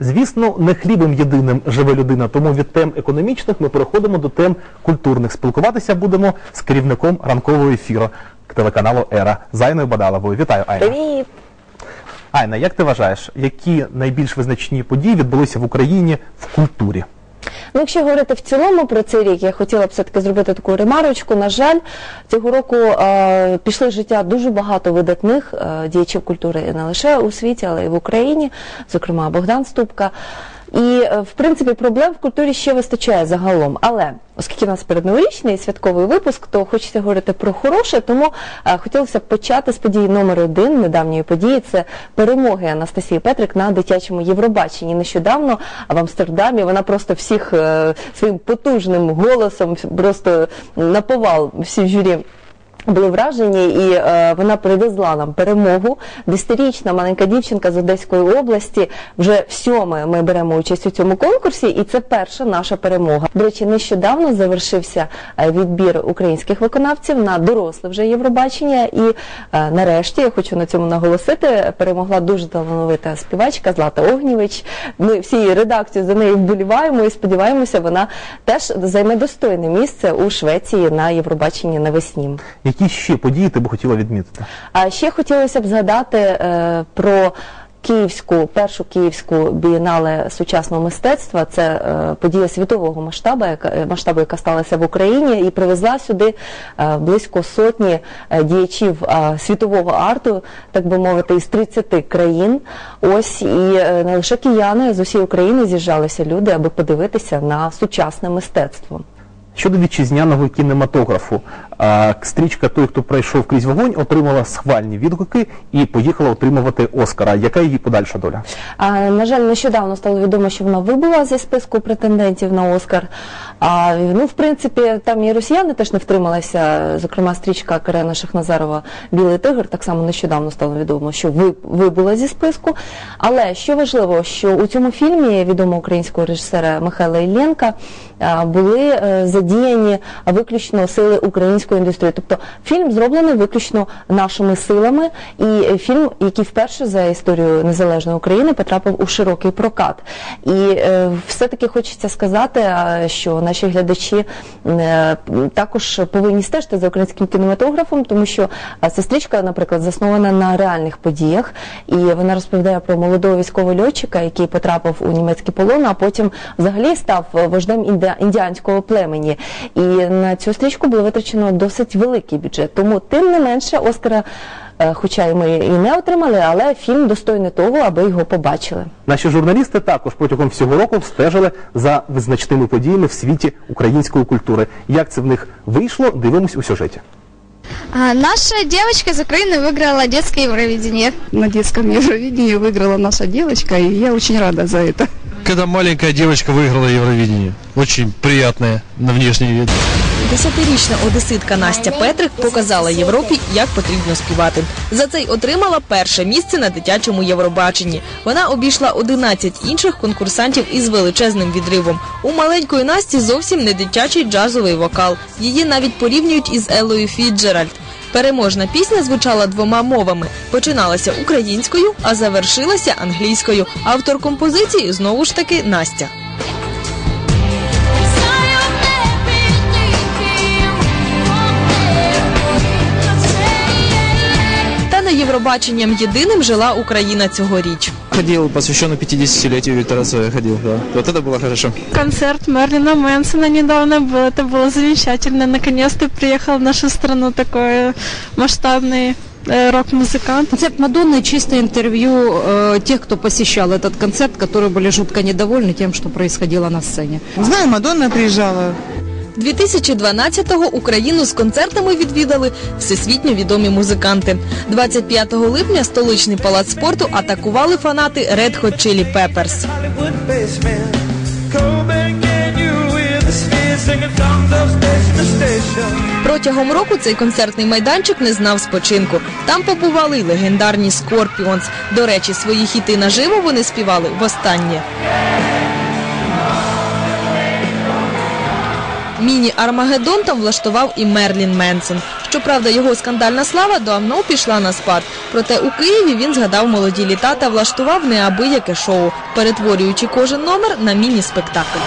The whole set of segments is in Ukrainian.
Звісно, не хлібом єдиним живе людина, тому від тем економічних ми переходимо до тем культурних. Спілкуватися будемо з керівником ранкового ефіру телеканалу Ера Зайною Бадаловою. Вітаю, Айна. Привіт! Айна, як ти вважаєш, які найбільш визначні події відбулися в Україні в культурі? Ну, якщо говорити в цілому про цей рік, я хотіла б все-таки зробити таку ремарочку. На жаль, цього року е, пішли життя дуже багато видатних е, діячів культури не лише у світі, але й в Україні, зокрема Богдан Ступка. І е, в принципі проблем в культурі ще вистачає загалом. Але оскільки у нас передноворічний святковий випуск, то хочеться говорити про хороше, тому е, хотілося б почати з події номер один недавньої події. Це перемоги Анастасії Петрик на дитячому Євробаченні. Нещодавно в Амстердамі вона просто всіх е, своїм потужним голосом просто наповал всі журі. Були вражені, і е, вона привезла нам перемогу. Десятирічна маленька дівчинка з Одеської області. Вже в сьоме ми беремо участь у цьому конкурсі, і це перша наша перемога. До речі, нещодавно завершився е, відбір українських виконавців на доросле вже Євробачення. І е, нарешті я хочу на цьому наголосити. Перемогла дуже талановита співачка Злата Огнівич. Ми всією редакцією за нею вболіваємо і сподіваємося, вона теж займе достойне місце у Швеції на Євробаченні навесні. Які ще події ти б хотіла відмітити? А ще хотілося б згадати е, про Київську першу київську бієнале сучасного мистецтва. Це е, подія світового масштабу, яка е, масштабу, яка сталася в Україні, і привезла сюди е, близько сотні е, діячів е, світового арту, так би мовити, із 30 країн. Ось і е, не лише кияни з усієї України з'їжджалися люди, аби подивитися на сучасне мистецтво. Щодо вітчизняного кінематографу, стрічка Той, хто пройшов крізь вогонь, отримала схвальні відгуки і поїхала отримувати Оскара. Яка її подальша доля? А, на жаль, нещодавно стало відомо, що вона вибула зі списку претендентів на Оскар. А ну, в принципі, там і росіяни теж не втрималися. Зокрема, стрічка Карена Шахназарова Білий тигр так само нещодавно стало відомо, що ви- вибула зі списку. Але що важливо, що у цьому фільмі відомого українського режисера Михайла Іллєнка були е, задіяні виключно сили української індустрії. Тобто фільм зроблений виключно нашими силами, і фільм, який вперше за історію незалежної України потрапив у широкий прокат. І е, все-таки хочеться сказати, що наші глядачі е, також повинні стежити за українським кінематографом, тому що ця стрічка, наприклад, заснована на реальних подіях, і вона розповідає про молодого військового льотчика, який потрапив у німецький полон, а потім взагалі став вождем інди- індіанського племені. І на цю стрічку було витрачено досить великий бюджет. Тому тим не менше Оскара. е, Хоча й ми і не отримали, але фільм достойний того, аби його побачили. Наші журналісти також протягом всього року стежили за визначними подіями в світі української культури. Як це в них вийшло, дивимось у сюжеті. А, наша девочка из Украины выиграла детское Евровидение. На детском Евровидении выиграла наша девочка, и я очень рада за это. Когда маленькая девочка выиграла Евровидение. Очень приятная на внешний вид. Десятирічна одеситка Настя Петрик показала Європі, як потрібно співати. За це й отримала перше місце на дитячому Євробаченні. Вона обійшла 11 інших конкурсантів із величезним відривом. У маленької Насті зовсім не дитячий джазовий вокал. Її навіть порівнюють із Елою Фіджеральд. Переможна пісня звучала двома мовами. Починалася українською, а завершилася англійською. Автор композиції знову ж таки Настя. Євробаченням єдиним жила Україна цьогоріч. Ходил, посвященный 50-летию Виктора Цоя ходил, да. Вот это было хорошо. Концерт Мерлина Мэнсона недавно был. Это было замечательно. Наконец-то приехал в нашу страну такой масштабный э, рок-музыкант. Концерт Мадонны чисто интервью э, тех, кто посещал этот концерт, которые были жутко недовольны тем, что происходило на сцене. Знаю, Мадонна приезжала. 2012-го Україну з концертами відвідали всесвітньо відомі музиканти. 25 липня столичний палац спорту атакували фанати Red Hot Chili Peppers. Протягом року цей концертний майданчик не знав спочинку. Там побували й легендарні Scorpions. До речі, свої хіти наживо вони співали востаннє. Міні-Армагеддон там влаштував і Мерлін Менсон. Щоправда, його скандальна слава давно пішла на спад. Проте у Києві він згадав молоді літа та влаштував неабияке шоу, перетворюючи кожен номер на міні-спектакль.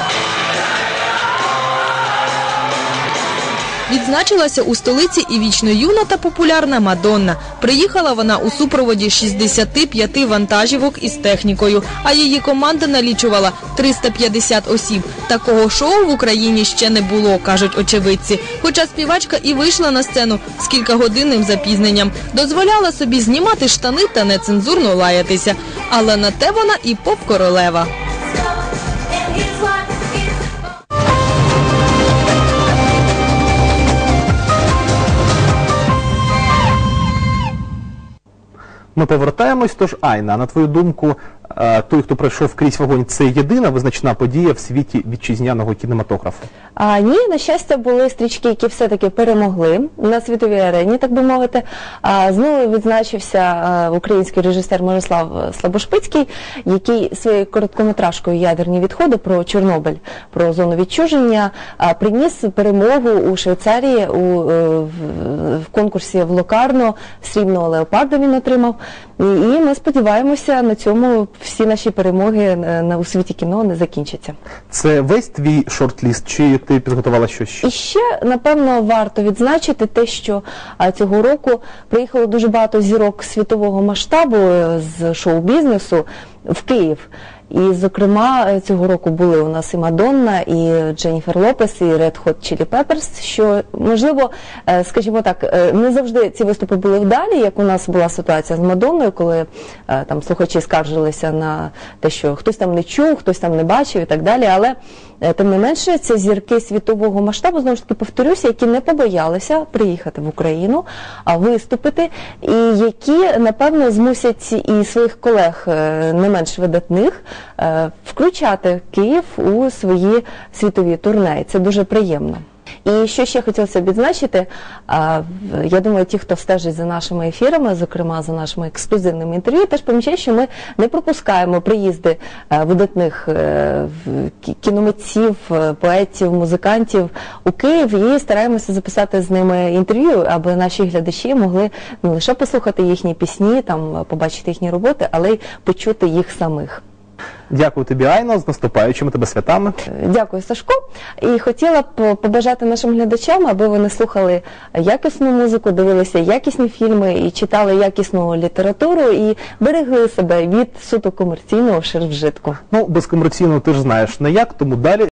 Відзначилася у столиці і вічно юна та популярна Мадонна. Приїхала вона у супроводі 65 вантажівок із технікою, а її команда налічувала 350 осіб. Такого шоу в Україні ще не було, кажуть очевидці. Хоча співачка і вийшла на сцену з кількагодинним запізненням, дозволяла собі знімати штани та нецензурно лаятися. Але на те вона і поп-королева. Ми повертаємось. Тож, Айна, на твою думку, той, хто пройшов крізь вогонь, це єдина визначна подія в світі вітчизняного кінематографу. А ні, на щастя, були стрічки, які все-таки перемогли на світовій арені, так би мовити. А знову відзначився а, український режисер Мирослав Слабошпицький, який своєю короткометражкою Ядерні відходи про Чорнобиль, про зону відчуження, приніс перемогу у Швейцарії у, е, в конкурсі в Локарно. Срібного леопарда він отримав. І, ми сподіваємося, на цьому всі наші перемоги е, на у світі кіно не закінчаться. Це весь твій шорт-ліст, чи ти підготувала щось ще? І ще напевно варто відзначити те, що цього року приїхало дуже багато зірок світового масштабу е, з шоу-бізнесу в Київ. І, зокрема, е, цього року були у нас і Мадонна, і Дженніфер Лопес, і Red Hot Chili Peppers, що, можливо, е, скажімо так, е, не завжди ці виступи були вдалі, як у нас була ситуація з Мадонною, коли там слухачі скаржилися на те, що хтось там не чув, хтось там не бачив і так далі. Але тим не менше, це зірки світового масштабу, знову ж таки повторюся, які не побоялися приїхати в Україну, а виступити, і які напевно змусять і своїх колег не менш видатних включати Київ у свої світові турне. І Це дуже приємно. І що ще хотілося б відзначити, я думаю, ті, хто стежить за нашими ефірами, зокрема за нашими ексклюзивними інтерв'ю, теж помічають, що ми не пропускаємо приїзди е, видатних е, в- кі- кіномитців, е, поетів, музикантів у Київ і стараємося записати з ними інтерв'ю, аби наші глядачі могли не лише послухати їхні пісні, там е, побачити їхні роботи, але й почути їх самих. Дякую тобі, Айно, з наступаючими тебе святами. Дякую, Сашко. І хотіла б побажати нашим глядачам, аби вони слухали якісну музику, дивилися якісні фільми і читали якісну літературу і берегли себе від суто комерційного ширвжитку. Ну, без комерційного ти ж знаєш не як, тому далі